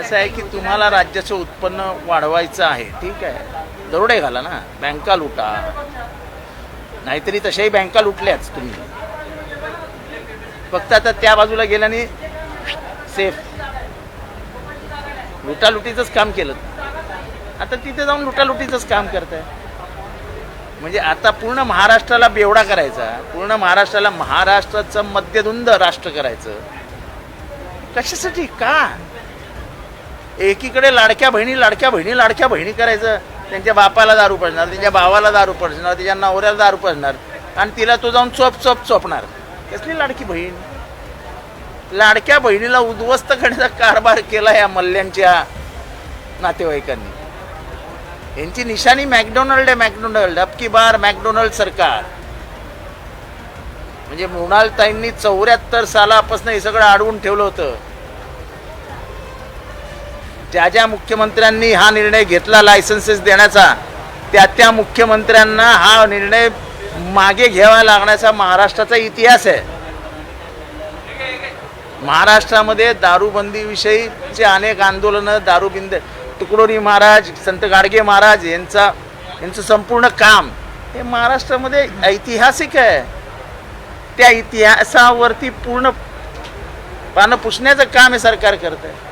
असं आहे की तुम्हाला राज्याचं उत्पन्न वाढवायचं आहे ठीक आहे? दरोडे घाला ना बँका लुटा. नाहीतरी तशाही बँका लुटल्याच तुम्ही. फक्त आता त्या बाजूला गेल्याने सेफ लुटालुटीचंच काम केलं. आता तिथे जाऊन लुटालुटीचंच काम करताय. म्हणजे आता पूर्ण महाराष्ट्राला बेवडा करायचा पूर्ण महाराष्ट्राला महाराष्ट्राचं मध्यधुंद राष्ट्र करायचं. कशासाठी? का? एकीकडे लाडक्या बहिणी लाडक्या बहिणी लाडक्या बहिणी करायचं. त्यांच्या बापाला दारू पडणार त्यांच्या भावाला दारू पडणार त्याच्या नवऱ्याला दारू पडणार. आणि तिला तो जाऊन चोप चोप चोपणार. कसली लाडकी बहीण? लाडक्या बहिणीला उद्ध्वस्त करण्याचा कारभार केला या मल्ल्यांच्या नातेवाईकांनी. यांची निशाणी मॅकडोनल्ड आहे मॅकडोनल्ड. अबकी बार मॅकडोनल्ड सरकार. म्हणजे मृणालताईंनी चौऱ्याहत्तर सालापासून हे सगळं अडवून ठेवलं होतं. ज्या ज्या मुख्यमंत्र्यांनी हा निर्णय घेतला लायसन्सेस देण्याचा त्या त्या मुख्यमंत्र्यांना हा निर्णय मागे घ्यावा लागण्याचा महाराष्ट्राचा इतिहास आहे. महाराष्ट्रामध्ये दारूबंदीविषयीचे अनेक आंदोलनं दारूबिंद तुकडोरी महाराज संत गाडगे महाराज यांचा यांचं संपूर्ण काम हे महाराष्ट्रामध्ये ऐतिहासिक आहे. त्या इतिहासावरती पूर्ण पानं पुसण्याचं काम हे सरकार करत आहे